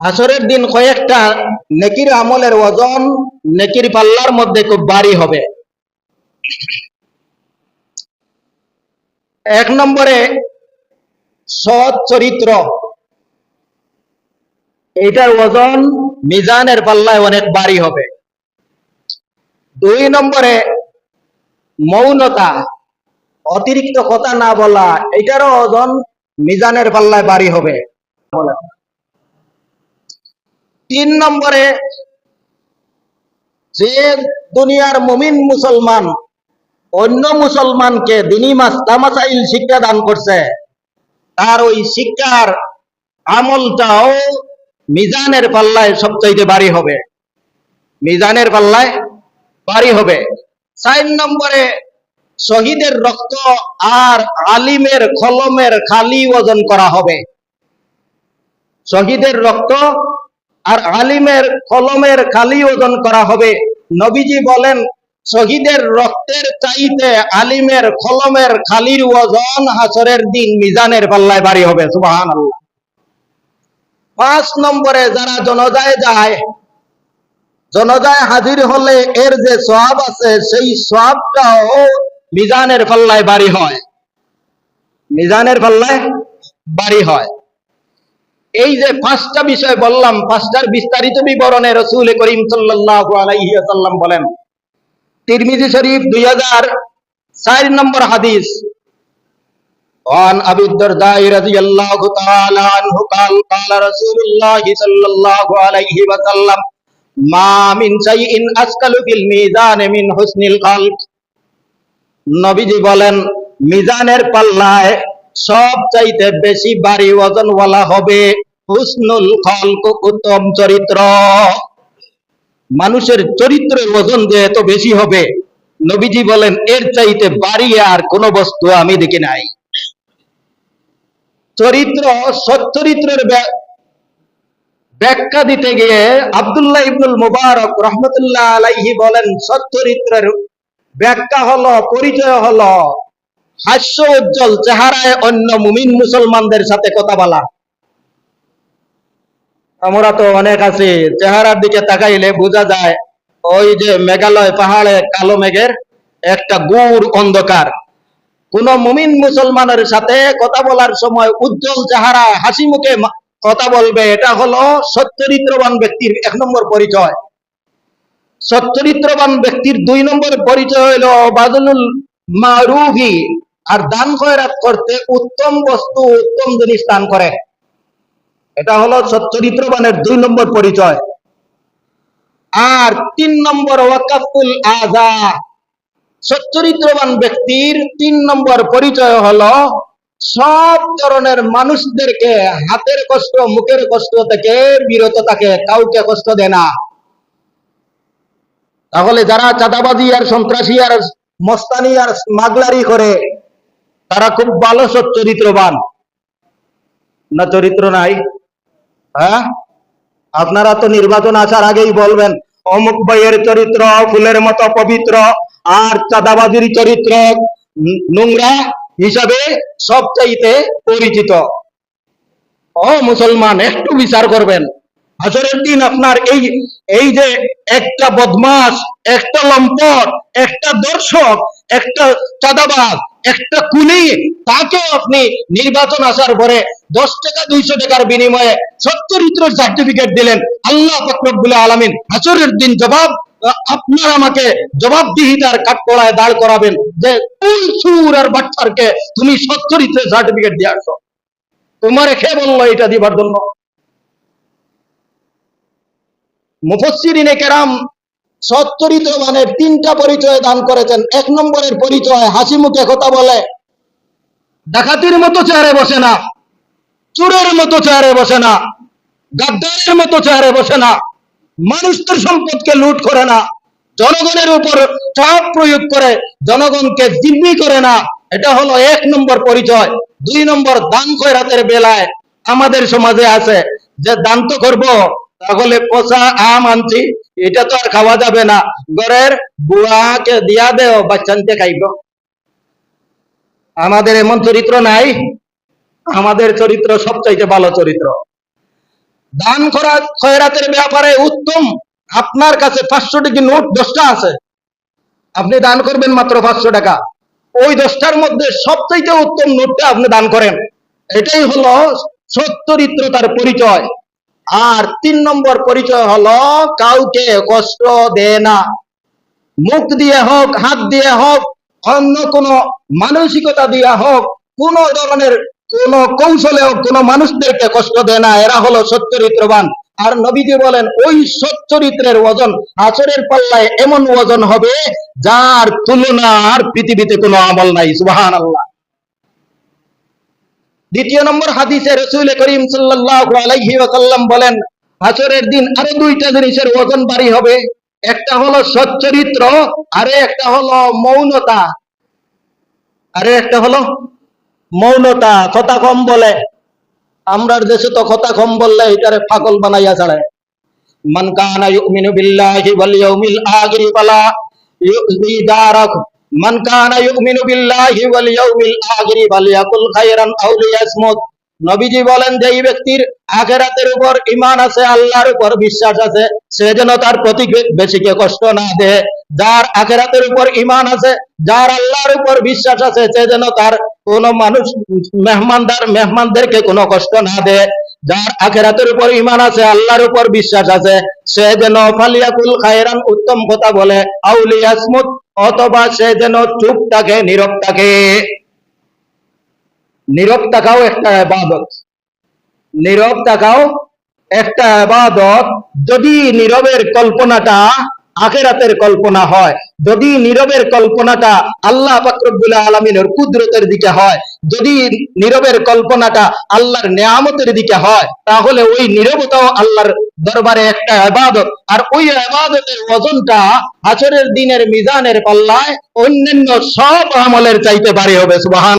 আসরের দিন কয়েকটা নেকির আমলের ওজন নেকির পাল্লার মধ্যে খুব ভারী হবে। এক নম্বরে সৎ চরিত্র। এইটার ওজন মিজানের পাল্লায় অনেক ভারী হবে। দুই নম্বরে মৌনতা, অতিরিক্ত কথা না বলা এটারও ওজন মিজানের পাল্লায় ভারী হবে। তিন নম্বরে, যে দুনিয়ার মুমিন মুসলমান, অন্য মুসলমানকে দিনী মাস তামাসাইল শিক্ষা দান করছে, তার ওই শিক্ষার আমলটাও মিজানের পাল্লায় সবচাইতে ভারী হবে। মিজানের পাল্লায় ভারী হবে। চার নম্বরে, শহীদের রক্ত আর আলিমের কলমের খালি ওজন করা হবে। শহীদের রক্ত আর আলিমের কলমের খালি ওজন করা হবে। নবীজি বলেন, শহীদের রক্তের চাইতে আলিমের কলমের খালির ওজন হাসরের দিন মিজানের পাল্লায় বাড়ি হবে সুবাহান পাঁচ নম্বরে যারা জনজায় যায়, জনজায় হাজির হলে এর যে সব আছে, সেই সবটাও মিজানের পাল্লায় বাড়ি হয়। মিজানের পাল্লায় বাড়ি হয়। এই যে পাঁচটা বিষয় বললাম পাঁচটার বিস্তারিত বিবরণে রসুল করিম সাল্লাল্লাহু আলাইহি ওয়াসাল্লাম বলেন তিরমিজি শরীফ দুই হাজার চার নম্বর হাদিস وعن أبي الدرداء رضي الله تعالى عنه قال قال رسول الله صلى الله عليه وسلم ما من شيء أثقل في الميزان من حسن الخلق নবীজি বলেন মিজানের পাল্লায় সব চাইতে বেশি ভারী ওজনওয়ালা হবে হুসনুল খলক উত্তম চরিত্র। মানুষের চরিত্রের ওজন যে এত বেশি হবে, নবীজি বলেন, এর চাইতে বাড়ি আর কোন বস্তু আমি দেখি নাই। চরিত্র সচ্চরিত্রের ব্যাখ্যা দিতে গিয়ে আব্দুল্লাহ ইবনুল মুবারক রহমতুল্লাহ আলাইহি বলেন সচ্চরিত্রের ব্যাখ্যা হলো, পরিচয় হলো হাস্য উজ্জ্বল চেহারায় অন্য মুমিন মুসলমানদের সাথে কথা বলা। আমরা তো অনেক আছি, চেহারার দিকে তাকাইলে বোঝা যায়, ওই যে মেঘালয় পাহাড়ে কালো মেঘের একটা গুড় অন্ধকার। কোন মুমিন মুসলমানের সাথে কথা বলার সময় উজ্জ্বল চেহারা, হাসি মুখে কথা বলবে, এটা হলো সচ্চরিত্রবান ব্যক্তির এক নম্বর পরিচয়। সচ্চরিত্রবান ব্যক্তির দুই নম্বর পরিচয় হলো বাদলুল মারুহি আর দান খয়রাত করতে উত্তম বস্তু, উত্তম জিনিস দান করে। এটা হলো সচ্চরিত্রবানের দুই নম্বর পরিচয়। আর তিন নম্বর, ওয়াকাফুল আজা সচ্চরিত্রবান ব্যক্তির তিন নম্বর পরিচয় হলো সব ধরনের মানুষদেরকে হাতের কষ্ট, মুখের কষ্ট থেকে বিরত থাকে, কাউকে কষ্ট দেয় না। তাহলে যারা চাঁদাবাজি আর সন্ত্রাসী আর মস্তানি আর মাগলারি করে তারা খুব ভালো সচ্চরিত্রবান না চরিত্র নাই? হ্যাঁ? আপনারা তো নির্বাচন আসার আগেই বলবেন, অমুক ভাইয়ের চরিত্র, ফুলের মতো পবিত্র, আর চাঁদাবাজির চরিত্র নোংরা হিসাবে সবচাইতে পরিচিত। ও মুসলমান, একটু বিচার করবেন। হাসরের দিন আপনার এই এই যে একটা বদমাস একটা লম্পট, একটা দর্শক, একটা চাঁদাবাজ একটা কুলি তাকেও আপনি নির্বাচন আসার পরে দশ টাকা, দুইশো টাকার বিনিময়ে সচ্চরিত্র সার্টিফিকেট দিলেন। আল্লাহ ফকরবুল আলমিন হাসরের দিন জবাব আপনার আমাকে জবাবদিহিতার কাঠকড়ায় দাঁড় করাবেন যে কোন সুর আর বাচ্চারকে তুমি সচ্চরিত্রের সার্টিফিকেট দিয়ে আসো। তোমারে কে বলল এটা দিবার জন্য। মুফসিরিনে কেরাম মানে তিনটা পরিচয় দান করেছেন। এক নম্বরের পরিচয় হাসি মুখে কথা বলে। ডাকাতির মতো বসে না। চোরের মতো বসে না। গাদ্দারের মতো বসে না। মানুষদের সম্পদকে লুট করে না। জনগণের উপর চাপ প্রয়োগ করে, জনগণকে জিম্মি করে না। এটা হলো এক নম্বর পরিচয়। দুই নম্বর দান খয়রাতের বেলায় আমাদের সমাজে আছে যে দান তো করব তাহলে পচা আম আনছি? এটা তো আর খাওয়া যাবে না। ঘরের বুয়াকে দিয়া দেও বাচ্চানতে খাইব। আমাদের এমন চরিত্র নাই। আমাদের চরিত্র সবচাইতে ভালো চরিত্র। দান করা খয়রাতের ব্যাপারে উত্তম। আপনার কাছে পাঁচশো টাকা নোট দশটা আছে। আপনি দান করবেন মাত্র পাঁচশো টাকা। ওই দশটার মধ্যে সবচাইতে উত্তম নোটটা আপনি দান করেন। এটাই হলো সচ্চরিত্রতার পরিচয়। আর তিন নম্বর পরিচয় হলো কাউকে কষ্ট দেয় না। মুখ দিয়ে হোক, হাত দিয়ে হোক, অন্য কোন মানসিকতা দিয়ে হোক, কোন ধরনের কোন কৌশলে হোক, কোন মানুষদেরকে কষ্ট দেয় না। এরা হলো সচ্চরিত্রবান। আর নবীজি বলেন, ওই সচ্চরিত্রের ওজন আচরের পাল্লায় এমন ওজন হবে যার তুলনা আর পৃথিবীতে কোনো আমল নাই সুবাহান আল্লাহ দ্বিতীয় নম্বর হাদিসে রসুল করিম ওয়াসাল্লাম বলেন হাসরের দিন আরও দুইটা জিনিসের ওজন বাড়ি হবে। একটা হলো সচ্চরিত্র, আরে একটা হলো মৌনতা। আরে একটা হলো মৌনতা, কথা কম বলে। আমরার দেশে তো কথা কম বললে এটারে পাগল বানাইয়া ছাড়ে। মান কানা ইউমিনু বিল্লাহি ওয়াল ইয়াউমিল আখির ফালা ইউযি দারাক মান কানা ইউমিনু নবীজি বলেন যে এই ব্যক্তির আখেরাতের উপর ঈমান আছে, আল্লাহর উপর বিশ্বাস আছে, সে যেন তার প্রতি কষ্ট না দেয়। যার আখেরাতের উপর ঈমান আছে, যার আল্লাহর উপর বিশ্বাস আছে, সে যেন তার কোন মানুষ, মেহমানদার, মেহমানদেরকে কোনো কষ্ট না দেয়। যার আখেরাতের উপর ঈমান আছে, আল্লাহর উপর বিশ্বাস আছে, সে যেন ফালিয়াকুল খায়রান উত্তম কথা বলে আউলিয়াসমুত অথবা সে যেন চুপ থাকে, নীরব থাকে। নীরব থাকাও একটা ইবাদত নীরব থাকাও একটা ইবাদত যদি নীরবের কল্পনাটা আখেরাতের কল্পনা হয়। যদি নীরবের কল্পনাটা আল্লাহ ফাকরুল আলমিনের কুদরতের দিকে হয়, যদি নীরবের কল্পনাটা আল্লাহর নেয়ামতের দিকে হয়, তাহলে ওই নীরবতাও আল্লাহর দরবারে একটা ইবাদত। আর ওই ইবাদতের ওজনটা আচরের দিনের মিজানের পাল্লায় অন্যান্য সব আমলের চাইতে পারে হবে, সুবহান